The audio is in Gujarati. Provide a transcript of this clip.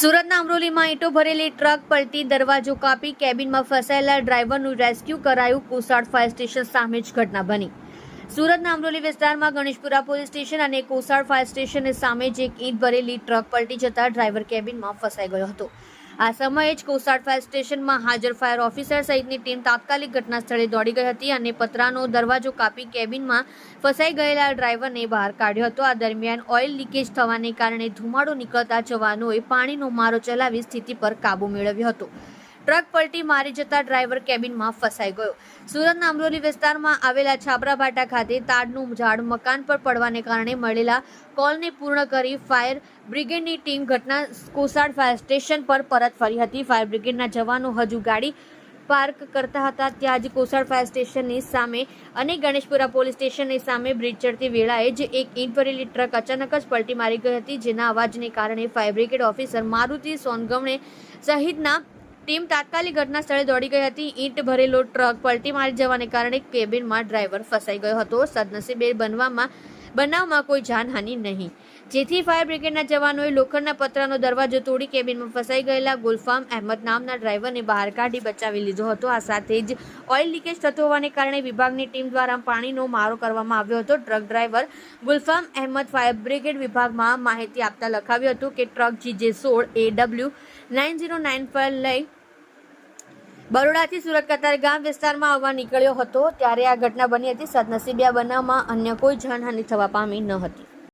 સુરતના અમરોલીમાં ઈંટો ભરેલી ટ્રક પલટી દરવાજો કાપી કેબિનમાં ફસાયેલા ડ્રાઈવરનું રેસ્ક્યુ કરાયું કોસાડ ફાયર સ્ટેશન સામે જ ઘટના બની. સુરતના અમરોલી વિસ્તારમાં ગણેશપુરા પોલીસ સ્ટેશન અને કોસાળ ફાયર સ્ટેશનની સામે જ એક ઈંટ ભરેલી ટ્રક પલટી જતા ડ્રાઈવર કેબિનમાં ફસાઈ ગયો હતો. આ સમયે જ કોસાડ ફાયર સ્ટેશનમાં હાજર ફાયર ઓફિસર સહિતની ટીમ તાત્કાલિક ઘટના સ્થળે દોડી ગઈ હતી અને પતરાનો દરવાજો કાપી કેબિનમાં ફસાઈ ગયેલા ડ્રાઈવરને બહાર કાઢ્યો હતો. આ દરમિયાન ઓઇલ લીકેજ થવાને કારણે ધુમાડો નીકળતા જવાનોએ પાણીનો મારો ચલાવી સ્થિતિ પર કાબુ મેળવ્યો હતો. ટ્રક પલટી મારી જતા ડ્રાઈવર કેબિનમાં ફસાઈ ગયો. સુરતના અમરોલી વિસ્તારમાં આવેલા છાપરાભાટા ખાતે તાડનું ઝાડ મકાન પર પડવાને કારણે મળેલા કોલને પૂર્ણ કરી ફાયર બ્રિગેડની ટીમ ઘટના કોસાડ ફાયર સ્ટેશન પર પરત ફરી હતી. ફાયર બ્રિગેડના જવાનો હજુ ગાડી પાર્ક કરતા હતા. ત્યાં જ કોસાડ ફાયર સ્ટેશનની સામે અને ગણેશપુરા પોલીસ સ્ટેશનની સામે બ્રિજ ચડતી વેળાએ જ એક ઈંટ ભરેલી ટ્રક અચાનક જ પલટી મારી ગઈ હતી. જેના અવાજને કારણે fire brigade officer Maruti Songamane સહિતના ટીમ તાત્કાલિક ઘટના સ્થળે દોડી ગઈ હતી. ઈંટ ભરેલો ટ્રક પલટી મારી જવાને કારણે કેબિનમાં ડ્રાઈવર ફસાઈ ગયો હતો. સદનસીબે બનવામાં, બનાવમાં કોઈ જાનહાનિ નહીં. જેથી ફાયર બ્રિગેડના જવાનોએ લોખંડના પતરાનો દરવાજો તોડી કેબિનમાં ફસાઈ ગયેલા ગુલફામ અહેમદ નામના ડ્રાઈવરને બહાર કાઢી બચાવી લીધો હતો. આ સાથે જ ઓઇલ લીકેજ થતો હોવાને કારણે વિભાગની ટીમ દ્વારા પાણીનો મારો કરવામાં આવ્યો હતો. Truck driver Gulfam Ahmed fire brigade વિભાગમાં માહિતી આપતા લખાવ્યું હતું કે ટ્રક જીજે સોળ A W nine zero nine પર લઈ બરોડાથી સુરત કતારગામ વિસ્તારમાં આવવા નીકળ્યો હતો, ત્યારે આ ઘટના બની હતી. સદનસીબે આ બનાવમાં અન્ય કોઈ જાનહાનિ થવા પામી ન હતી.